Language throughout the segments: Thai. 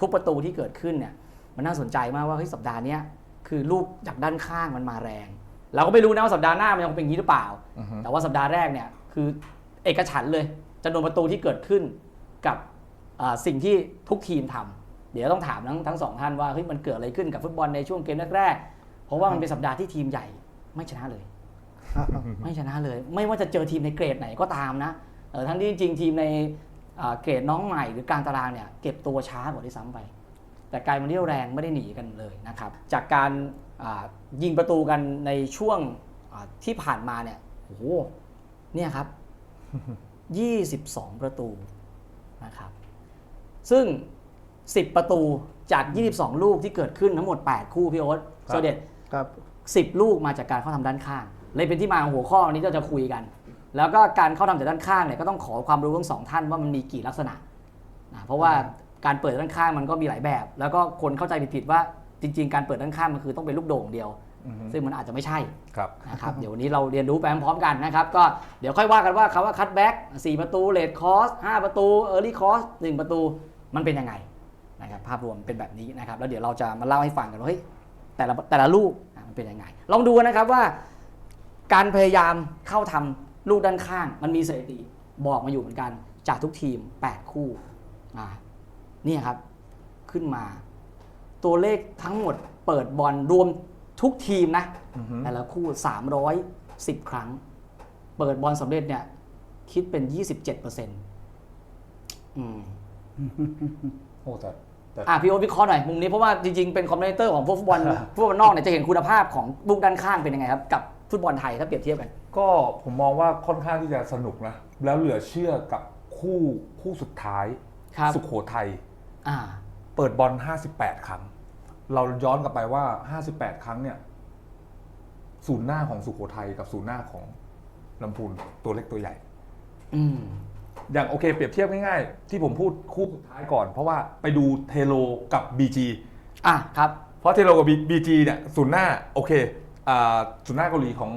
ทุกประตูที่เกิดขึ้นเนี่ยมันน่าสนใจมากว่าเฮ้ยสัปดาห์เนี้ยคือลูกจากด้านข้างมันมาแรง เราก็ไม่รู้นะว่าสัปดาห์หน้ามันยังเป็นอย่างนี้หรือเปล่าอือฮึแต่ว่าสัปดาห์แรกเนี่ยคือเอกฉันท์เลยจำนวนประตูที่เกิดขึ้นกับอ่าสิ่งที่ทุกทีมทำเดี๋ยวต้องถามทั้งทั้งสองท่านว่าเฮ้ยมันเกิดอะไรขึ้นกับฟุตบอลในช่วงเกมแรกๆเพราะว่ามันเป็นสัปดาห์ที่ทีมใหญ่ไม่ชนะเลย ไม่ชนะเลย ไม่ว่าจะเจอทีมในเกรดไหนก็ตามนะเออทั้งที่จริงๆทีมในอ่า เกรดน้องใหม่หรือกลางตารางเนี่ยเก็บตัวช้ากว่าด้วยซ้ำไป แต่กลายมาเรี่ยวแรงไม่ได้หนีกันเลยนะครับ จากการอ่ายิงประตูกันในช่วงอ่าที่ผ่านมาเนี่ยโอ้โหเนี่ยครับ 22 ประตูนะครับ ซึ่ง 10 ประตูจาก 22 ลูกที่เกิดขึ้นทั้งหมด 8 คู่พี่โอ๊ตครับโซเด็ดครับ10ลูกมาจากการเข้าทำด้านข้าง เลยเป็นที่มาของหัวข้อวันนี้ที่เราจะคุยกัน แล้วก็การเข้าทำจากด้านข้างเนี่ยก็ต้องขอความรู้ทั้งสองท่านว่ามันมีกี่ลักษณะนะเพราะว่าการเปิดด้านข้างมันก็มีหลายแบบ แล้วก็คนเข้าใจผิดๆว่าจริง ๆ การเปิดด้านข้างมันคือต้องเป็นลูกโด่งเดียวอือฮึซึ่งมันอาจจะไม่ใช่ครับนะครับเดี๋ยววันนี้เราเรียนรู้ไปพร้อมๆกันนะครับก็เดี๋ยวค่อยว่ากันว่าคำว่าคัตแบ็ก4ประตูเลดคอส5ประตูเออร์ลี่คอส1ประตูมันเป็นยังไงนะครับภาพรวมเป็นแบบนี้นะครับแล้วเดี๋ยวเราจะมาเล่าให้ฟังกันว่าเฮ้ยแต่ละแต่ละลูกอะมันเป็นยังไง ลองดูนะครับว่า การพยายามเข้าทำ ลูกด้านข้างมันมีสถิติบอกมาอยู่เหมือนกัน จากทุกทีม 8 คู่อ่าเนี่ยครับขึ้นมา ตัวเลขทั้งหมดเปิดบอลรวมทุกทีมนะอือฮึแต่ละคู่ 310 ครั้ง เปิดบอลสำเร็จเนี่ย คิดเป็น 27เปอร์เซ็นต์อืมโอ้แต่แต่อะพี่โอตวิเคราะห์หน่อยมุมนี้เพราะว่าจริงๆ เป็นคอมเมนเตอร์ของพวกฟุตบอลฟุตบอลนอกเนี่ยจะเห็นคุณภาพของลูกด้านข้างเป็นยังไงครับ กับฟุตบอลไทยถ้าเปรียบเทียบกัน ก็ผมมองว่าค่อนข้างที่จะสนุกนะ แล้วเหลือเชื่อกับคู่คู่สุดท้าย ครับ สุโขทัย อ่า เปิดบอล 58 ครั้ง เราย้อนกลับไปว่า 58 ครั้งเนี่ย ศูนย์หน้าของสุโขทัยกับศูนย์หน้าของลำพูนตัวเล็กตัวใหญ่ อืม อย่างโอเคเปรียบเทียบง่ายๆ ที่ผมพูดคู่สุดท้ายก่อน เพราะว่าไปดูเทโลกับ BG อะครับ เพราะเทโลกับ BG เนี่ยศูนย์หน้าโอเคอ่าศูนย์หน้าเกาหลีของ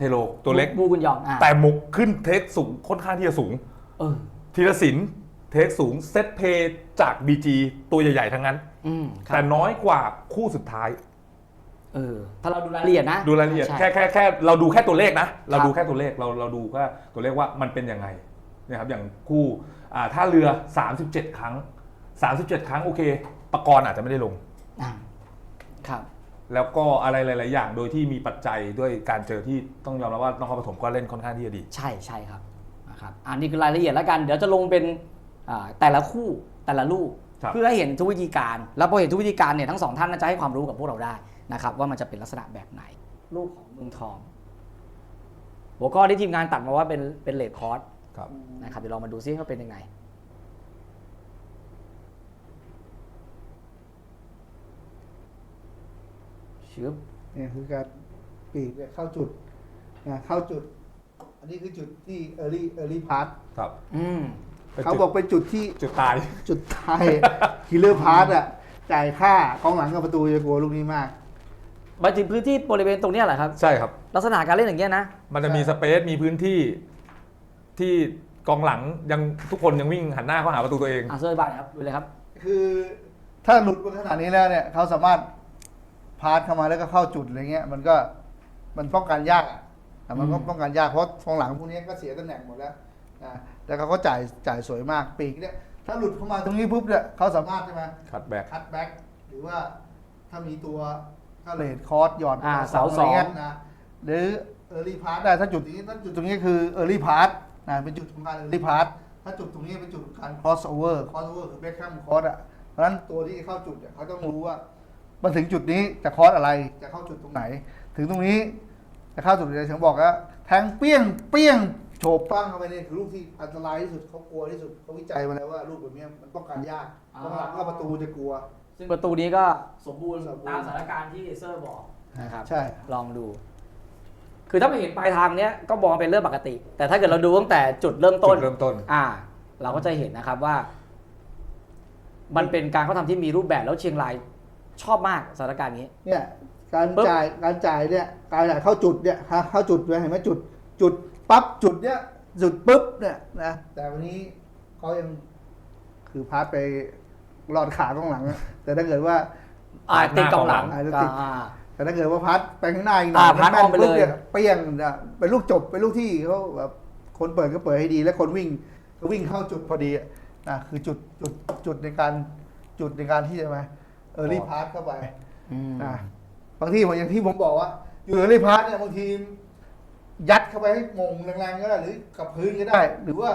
เทโลตัวเล็ก บูกุนยองอะแต่มุกขึ้นเทคสูงค่อนข้างที่จะสูงเออธีรศิลป์เทคสูงเซตเพย์จาก BG ตัวใหญ่ๆทั้งนั้น อืมครัแต่บน้อยกว่าคู่สุดท้าย เออถ้าเราดูรายละเอียดนะดูรายละเอียดใช่ แค่แค่แค่เราดูแค่ตัวเลขนะ เราครับดูแค่ตัวเลขเราเราดูแค่ตัวเลขว่ามันเป็นยังไงนะครับอย่างคู่อ่าท่าเรือ 37 ครั้ง 37 ครั้งโอเคปกรณ์อาจจะไม่ได้ลง อะครับ แล้วก็อะไรหลาย ๆ อย่าง โดยที่มีปัจจัยด้วยการเจอที่ต้องยอมรับว่านครปฐมก็เล่นค่อนข้างที่จะดี ใช่ใช่ครับนะครับอันนี้คือรายละเอียดแล้วกัน เดี๋ยวจะลงเป็นอ่าแต่ละคู่แต่ละลูก ครับ เพื่อให้เห็นทุกวิธีการ แล้วพอเห็นทุกวิธีการเนี่ยทั้งสองท่านน่าจะให้ความรู้กับพวกเราได้นะครับว่ามันจะเป็นลักษณะแบบไหน ลูกของเมืองทอง หัวข้อที่ทีมงานตัดมาว่าเป็นเป็นเลดคอร์สครับนะครับเดี๋ยวเรามาดูซิว่าเป็นยังไง ชึบเนี่ยคือการปีกเนี่ยเข้าจุดนะเข้าจุด อันนี้คือจุดที่ early early part ครับ อืมเป็นเขาจุดบอกเป็นจุดที่จุดตาย จุดท้าย killer part อะจ่ายค่ากองหลังกับประตูจะกลัวลูกนี้มากไปถึงพื้นที่บริเวณตรงเนี้ยแหละครับ ใช่ครับ ลักษณะการเล่นอย่างเงี้ยนะ มันจะมีสเปซมีพื้นที่ที่กองหลังยังทุกคนยังวิ่งหันหน้าเข้าหาประตูตัวเอง อะเซอร์บายครับดูเลยครับ คือถ้าหลุดมาขนาดนี้แล้วเนี่ยเขาสามารถ พาสเข้ามาแล้วก็เข้าจุดอะไรเงี้ยมันก็มันป้องกันยากอะแต่มันก็อืมป้องกันยากเพราะกองหลังพวกนี้ก็เสียตำแหน่งหมดแล้วนะแต่เขาก็จ่ายจ่ายสวยมากปีกเนี่ยถ้าหลุดเข้ามาตรงนี้ปุ๊บเนี่ยเขาสามารถใช่ไหมคัดแบ็กคัตแบ็กหรือว่าถ้ามีตัวก็เลดคอร์สหย่อนอ่าต่เสาสองะไรงี้ยนะหรือเออร์ลี่พาร์ตได้ถ้าจุดนี้ถ้าจุดตรงนี้คือเออร์ลี่พาร์ตนะเป็นจุดของการเออร์ลี่พาร์ตถ้าจุดตรงนี้เป็นจุดของการ cross over cross over คือเบคแฮมคอร์สอะเพราะฉะนั้นตัวที่เข้าจุดเนี่ยเขาต้องรู้ว่า มันถึงจุดนี้จะคอร์สอะไร จะเข้าจุดตรงไหน ถึงตรงนี้จะเข้าจุดไหนถึงบอกแล้วแทงเปี้ยงเปี้ยงโฉบปั้งเข้าไปเนี่ยคือลูกที่อันตรายที่สุดเขากลัวที่สุดเขาวิจัยมาแล้วว่าลูกแบบเนี้ยมันป้องกันยากอ่ากองหลังก็ประตูจะกลัว ซึ่งประตูนี้ก็สมบูรณ์สมบูรณ์ตามสถานการณ์ที่เซอร์บอกนะครับใช่ลองดู คือถ้าไม่เห็นปลายทางเนี้ยก็มองเป็นเรื่องปกติ แต่ถ้าเกิดเราดูตั้งแต่จุดเริ่มต้ต้นนเริ่มต้น อ่า เราก็จะเห็นนะครับว่า มันเป็นการเขาทำที่มีรูปแบบแล้วเชียงราย ชอบมากสถานการณ์นี้ เนี่ยการปึ๊บจ่ายการจ่ายเนี่ยการจ่ายเข้าจุดเนี่ยฮะเข้าจุดเลยเห็นไหมจุดจุดปั๊บจุดเนี่ยจุดปุ๊บเนี่ยนะแต่วันนี้เขายังคือพาสไปหลอดขากองหลังอะแต่ถ้าเกิดว่าอ่าติดกองหลังอาจจะติดอ่าแต่ถ้าเกิดว่าพัดไปข้างหน้าอีกหน่อ่าอยพัดอ้อมไปเลยแนปุ๊บนี่เปรี้ยงเนี่ยเป็นลูกจบเป็นลูกที่เขาแบบคนเปิดก็เปิดให้ดี และคนวิ่งก็วิ่งเข้าจุดพอดีอะนะคือจุดจุดจุดในการจุดในการที่จะมาเออรีพาสเข้าไปอืมนะบางทีผมอย่างที่ผมบอกว่า อยู่เออรีพาสเนี่ยบางทียัดเข้าไปให้มงแรงๆก็ได้หรือกับพื้นก็ได้ หรือว่า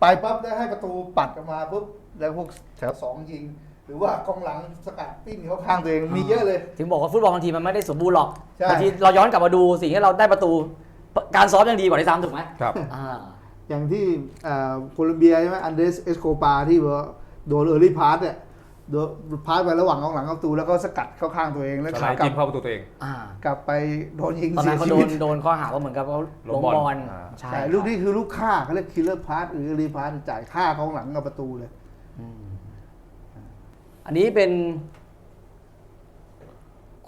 ไปปั๊บได้ให้ประตูปัดออกมาปุ๊บแล้วพวกแถวสองยิง หรือว่ากองหลังสกัดปิ้นเขาข้างตัวเองมีเยอะเลย ถึงบอกว่าฟุตบอลบางทีมันไม่ได้สมบูรณ์หรอกใช่ บางทีเราย้อนกลับมาดูสิ่งที่เราได้ประตู การซ้อมยังดีกว่าที่ซ้ำถูกไหมครับ อ่า อย่างที่อ่าโคลอมเบียใช่ไหมอันเดรสเอสโคปาที่ว่าโดนเออร์ลี่พาสเนี่ย โดนพาสไประหว่างกองหลังกับประตูแล้วก็สกัดเข้าข้างตัวเองแล้วสกไลด์ลัจิ้บมเข้าประตูตัวเอง อ่ากลับไปโดนยิงตอนเสีนั้ยนเขาชีโดวินตโดนข้อหาว่าเหมือนกับเขาล้ลมงบอลบอลอ่า ใช่ใช่ลูกนี้คือลูกฆ่าเขาเรียกคิลเลอร์พาสหรือเออร์ลี่พาสจ่ายฆ่ากองหลังกับประตูเลย อืมอันนี้เป็น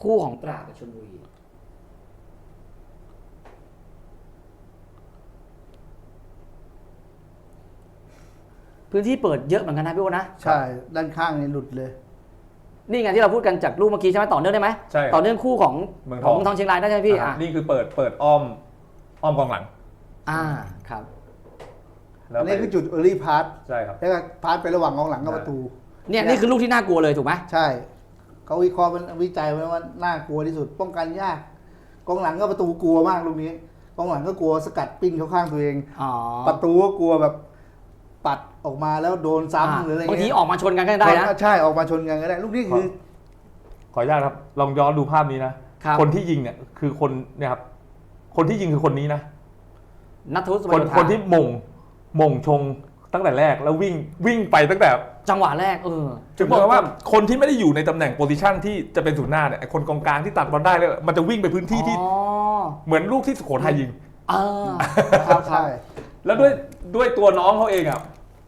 คู่ของตราดกับชลบุรี พื้นที่เปิดเยอะเหมือนกันนะพี่โอนะใช่ ด้านข้างนี่หลุดเลย นี่ไงที่เราพูดกันจากลูกเมื่อกี้ใช่ไหมต่อเนื่องได้ไหมใช่ครับต่อเนื่องคู่ของเมืองทขอองงทองเชียงรายได้ใช่ไหมพี่อ่าอะนี่คือเปิดเปิดอ้อมอ้อมกองหลังอ่าครับแล้วอันนี้ไปคือจุดเออร์ลี่พาสใช่ครับ แล้วก็พาสไประหว่างกองหลังกับประตู เนี่ยนี่คือลูกที่น่ากลัวเลยถูกไหมใช่ เขาวิเคราะห์มันวิจัยไว้ว่าน่ากลัวที่สุด ป้องกันยากกองหลังก็ประตูกลัวมากลูกนี้กองหลังก็กลัวสกัดปิ้นเข้าข้างตัวเอง อ๋อ ประตูก็กลัวแบบ ปัดออกมาแล้วโดนซ้ำหรืออะไรบางทีเงี้ยออกมาชนกันก็ได้นะ ใช่ออกมาชนกันก็ได้ ลูกนี้คือ ขออนุญาตครับ ลองย้อนดูภาพนี้นะครับคนที่ยิงเนี่ยคือคนเนี่ยครับ คนที่ยิงคือคนนี้นะ นัทธุสุคนวรรณคนที่มงมงชงตั้งแต่แรกแล้ววิ่งวิ่งไปตั้งแต่จังหวะแรกเออถึงบอกว่าคนที่ไม่ได้อยู่ในตำแหน่งโพซิชันที่จะเป็นศูนย์หน้าเนี่ยไอ้คนกองกลางที่ตัดบอลได้เลยมันจะวิ่งไปพื้นที่ที่อ๋อเหมือนลูกที่สุโขทัยยิง เออ ครับครัใช่บแล้วด้วยด้วยตัวน้องเขาเองอะ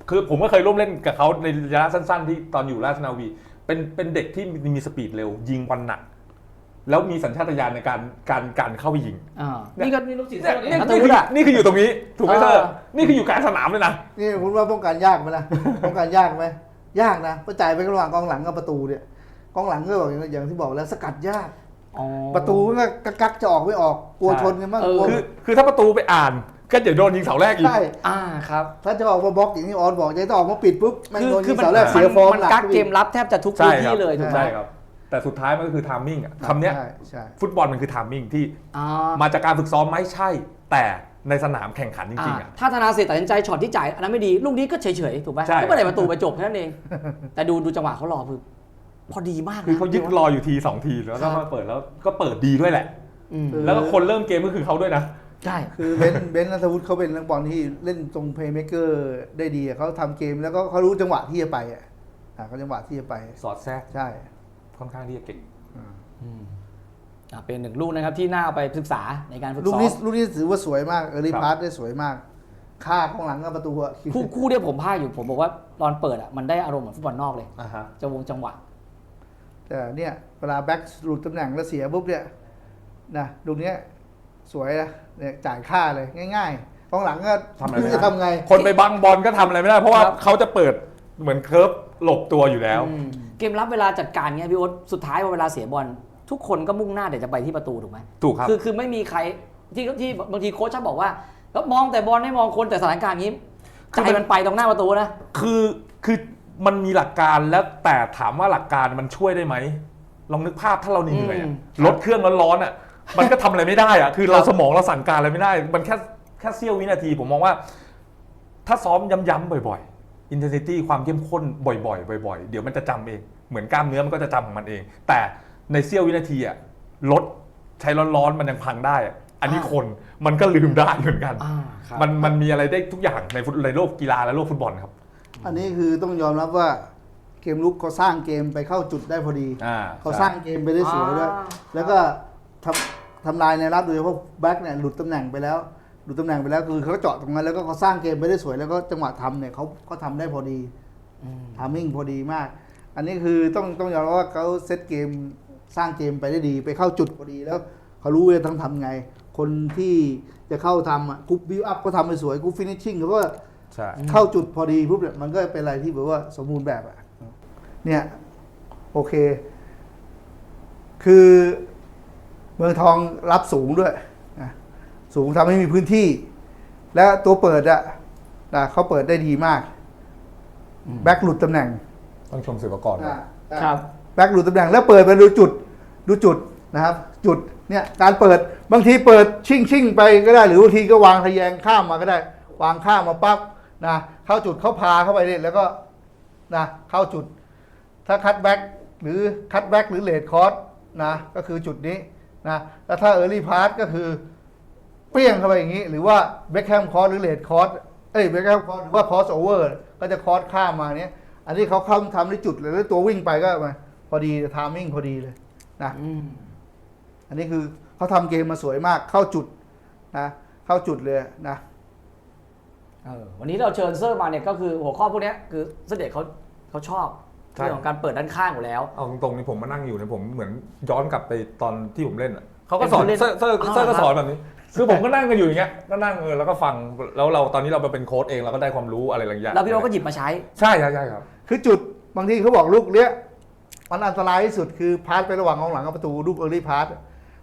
คือผมก็เคยร่วมเล่นกับเขาในระยะสั้น ๆ ที่ตอนอยู่ราชนาวี เป็นเป็นเด็กที่มีมีสปีดเร็ว ยิงบอลหนัก แล้วมีสัญชาตญาณในการการการเข้าไปยิงอ่า นี่ก็นี่ลูกศิษย์เนี่ยนัทนี่วุคือฒิอะนี่คืออยู่ตรงนี้ถูกไหมเออเธอนี่คืออยู่กลางสนามเลยนะ นี่คุณว่าป้องกันยากไหมนะป้องกันยากไหมยากนะประจ่ายไประหว่างกองหลังกับประตูเนี่ยกองหลังก็บอกอย่างที่บอกแล้วสกัดยาก อ๋อ ประตูก็กักกักจะออกไม่ออกกลัวชนกันบ้างเออ กลัว คือคือถ้าประตูไปอ่าน ก็จะโดนยิงเสาแรกอีก ใช่อ่าครับ ถ้าจะออกมาบล็อกอย่างที่ออนบอกจะต้องออกมาปิดปุ๊บแม่งคือโดนคืยิองมันเสาแรกมันเสียฟอร์มมันหนักกักเกมรับแทบจะทุกใช่พื้นครัที่บเลยถูกไหมใช่ครับ แต่สุดท้ายมันก็คือทามมิ่งอะคำเนี้ยใช่ใช่ฟุตบอลมันคือทามมิ่งที่อ่ามาจากการฝึกซ้อมไหม่ใช่ แต่ในสนามแข่งขันจริงๆอะ อ่าถ้าธนาเสร็จตัดสินใจช็อตที่จ่ายอันนั้นไม่ดีลูกนี้ก็เฉยๆถูกไหมใช่ ก็ไม่ได้ประตูไปจบแค่นั้นเอง แต่ดูดูจังหวะเขารอคือพอดีมากนะ คือเขายึดรออยู่ทีสองทีแล้วก็มาเปิดแล้วก็เปิดดีด้วยแหละ อืม แล้วก็คนเริ่มเกมก็คือเขาด้วยนะ ใช่ คือเบนซ์เบนซ์นัทวุฒิเขาเป็นนักบอลที่เล่นตรงเพย์เม k เกอร์ได้ดีอะเขาทำเกมแล้วก็เขารู้จังหวะที่จะไปอะอ่าเขาจังหวะที่จะไป สอดแทรกใช่ค่อนข้างที่จะเก่ง อืมอ่าเป็นหนึ่งลูกนะครับที่น่าเอาไปศึกษาในการฝึกลูกซ้อนี้มลูกนี้ถือว่าสวยมากเออร์ลี่ครับพาสได้สวยมาก ค่าข้างหลังกับประตูอะคู่คู่เนี่ยผมพากอยู่ผมบอกว่าตอนเปิดอะมันได้อารมณ์เหมือนฟุตบอลนอกเลยอ่าฮะจะวงจังหวะ แต่เนี่ยเวลาแบ็กหลุดตำแหน่งแล้วเสียปุ๊บเนี่ยนะลูกเนี้ย สวยนะเนี่ยจ่ายค่าเลยง่ายๆกองหลังก็ทำอะไรไม่ม่รู้ได้ จะทำไง คนไปบังบอลก็ทำอะไรไม่ได้ เพราะว่าครับ เขาจะเปิดเหมือนเคิร์ฟหลบตัวอยู่แล้ว อืมเกมรับเวลาจัดการเงี้ยพี่โอ๊ตสุดท้ายพอเวลาเสียบอลทุกคนก็มุ่งหน้าเดี๋ยวจะไปที่ประตูถูกไหมถูกครับ คือคือไม่มีใครที่ที่บางทีโค้ชชอบบอกว่าแล้วมองแต่บอลไม่มองคนแต่สถานการณ์นี้คือใจมันมันไปตรงหน้าประตูนะ คือคือมันมีหลักการแล้วแต่ถามว่าหลักการมันช่วยได้ไหมลองนึกภาพถ้าเราเหนื่อยๆอะรถเครื่องร้อนๆอะ มันก็ทำอะไรไม่ได้อะคือเราสมองเราสั่งการอะไรไม่ได้ มันแค่แค่เสี้ยววินาทีผมมองว่า ถ้าซ้อมย้ำๆบ่อยๆ intensity ความเข้มข้นบ่อยๆบ่อยๆ เดี๋ยวมันจะจำเอง เหมือนกล้ามเนื้อมันก็จะจำของมันเอง แต่ในเสี้ยววินาทีอะรถใช้ร้อนๆมันยังพังได้อะอันนี้คนมันก็ลืมได้เหมือนกันอ่าครับมันมันมีอะไรได้ทุกอย่างในฟุตในโลกกีฬาและโลกฟุตบอลครับ อันนี้คือต้องยอมรับว่าเกมลุกเขาสร้างเกมไปเข้าจุดได้พอดีอ่าเขาสร้างเกมไปได้สวยด้วยอ่าแล้วก็ทำ ทำลายในรับโดยเฉพาะแบ็กเนี่ยหลุดตำแหน่งไปแล้วหลุดตำแหน่งไปแล้วคือเขาเจาะตรงนั้นแล้วก็เขาสร้างเกมไปได้สวยแล้วก็จังหวะทำเนี่ยเขาเขาทำได้พอดีอืมทามมิ่งพอดีมาก อันนี้คือต้องต้องยอมรับว่าเขาเซตเกมสร้างเกมไปได้ดี ไปเข้าจุดพอดีแล้วเขารู้ว่าต้องทำไง คนที่จะเข้าทำอะกรุ๊ปบิวอัพก็ทำไปสวยกรุ๊ปฟินิชชิ่งเขาก็ใช่เข้าจุดพอดีปุ๊บเนี่ยมันก็เป็นอะไรที่แบบว่าสมบูรณ์แบบอะเนี่ยโอเค คือ เมืองทองรับสูงด้วยนะสูงทำให้มีพื้นที่ และตัวเปิดอะนะเขาเปิดได้ดีมาก แบ็คหลุดตำแหน่ง ต้องชมศิลปากรอะครับ แบ็คหลุดตำแหน่งแล้วเปิดไปดูจุดดูจุดนะครับ จุดเนี่ยการเปิดบางทีเปิดชิ่งชิ่งไปก็ได้ หรือบางทีก็วางทะแยงข้ามมาก็ได้ วางข้ามมาปั๊บนะเข้าจุดเขาพาเข้าไปเนี่ยแล้วก็นะเข้าจุด ถ้าคัตแบ็กหรือคัตแบ็กหรือเลดคอร์สนะก็คือจุดนี้ นะแล้วถ้าเออร์ลี่พาสก็คือเปรี้ยงเข้าไปอย่างนี้ หรือว่าเบคแฮมคอร์สหรือเลดคอร์สเอ้ยเบคแฮมคอร์สหรือว่าคอร์สโอเวอร์ก็จะคอร์สข้ามมาเนี้ย อันนี้เขาเข้าทำที่จุดเลยแล้วตัววิ่งไปก็มาพอดีทามมิ่งพอดีเลยนะอืมอันนี้คือเขาทำเกมมาสวยมากเข้าจุดนะเข้าจุดเลยนะเออวันนี้เราเชิญเซอร์มาเนี่ยก็คือหัวข้อพวกเนี้ยคือเสด็จเขาเขาชอบใช่ เรื่องของการเปิดด้านข้างอยู่แล้ว เอาตรงๆนี่ผมมานั่งอยู่เนี่ยผมเหมือนย้อนกลับไปตอนที่ผมเล่นอะเขาก็เป็นสอนผู้เล่นเซอร์เซอร์อ๋อเซอร์ก็เหรอสอนแบบนี้ คือผมก็นั่งกันอยู่อย่างเงี้ยก็นั่งเออแล้วก็ฟังแล้วเราตอนนี้เราไปเป็นโค้ชเองเราก็ได้ความรู้อะไรหลายอย่างแล้วพี่โอ๊ตก็หยิบมาใช้ใช่ใช่ใช่ครับ คือจุดบางทีเขาบอกลูกเนี้ยมันอันตรายที่สุดคือพาสไประหว่างกองหลังกับประตูลูกเออร์ลี่พาส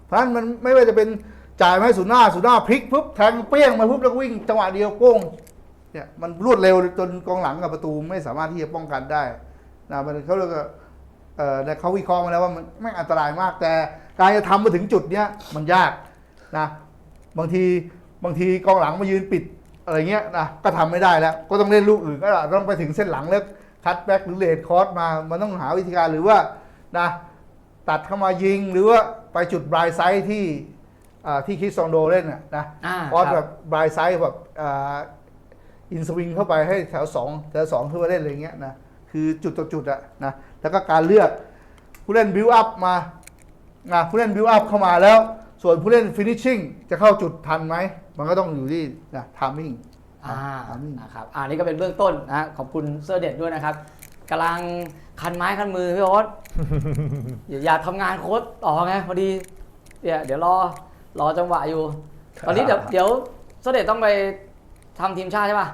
เพราะฉะนั้นมันไม่ว่าจะเป็นจ่ายมาให้สุดหน้าสุดหน้าพลิกปุ๊บแทงเปี้ยงมาปุ๊บแล้วก็วิ่งจังหวะเดียวโป้งเนี่ยมันรวดเร็วจนกองหลังกับประตูไม่สามารถที่จะป้องกันได้ นะมันเขาเรียกว่าเอ่อแต่เขาวิเคราะห์มาแล้วว่ามันไม่อันตรายมาก แต่การจะทำมาถึงจุดเนี้ยมันยากนะบางทีบางทีกองหลังมายืนปิดอะไรเงี้ยนะก็ทำไม่ได้แล้ว ก็ต้องเล่นลูกอื่นก็ต้องไปถึงเส้นหลังแล้วคัตแบ็กหรือเลดคอร์สมามันต้องหาวิธีการหรือว่านะตัดเข้ามายิงหรือว่าไปจุดบรายไซด์ที่อ่าที่คิดซองโดเล่นน่ะนะอ่าคอร์สครับแบบบรายไซด์แบบอ่าอินสวิงเข้าไปให้แถวสองแถวสองขึ้นมาเล่นอะไรเงี้ยนะ คือจุดต่อจุดอะนะแล้วก็การเลือกผู้เล่นบิวอัพมานะผู้เล่นบิวอัพเข้ามาแล้ว ส่วนผู้เล่นฟินิชชิ่งจะเข้าจุดทันไหม มันก็ต้องอยู่ที่นะทามมิ่งอ่าทามมิ่งนะครับอ่านี่ก็เป็นเบื้องต้นนะขอบคุณเซอร์เด็ดด้วยนะครับกำลังคันไม้คันมือพี่โอ๊ตอย่าอยากทำงานโค้ดต่อไงพอดีเดี๋ยวเดี๋ยวรอรอจังหวะอยู่ ตอนนี้เดี๋ยวเดี๋ยวเซอร์เด็ดต้องไปทำทีมชาติใช่ป่ะ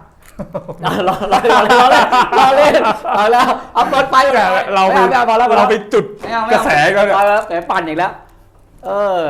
รอรอรอรอรอเล่นรอเล่นเอาแล้วเอาเปิดไปแต่เราไม่เอาไม่เอาพอแล้วเราไปจุดกระแสก็เนี่ยพอแล้วแต่ปั่นอีกแล้ว เออ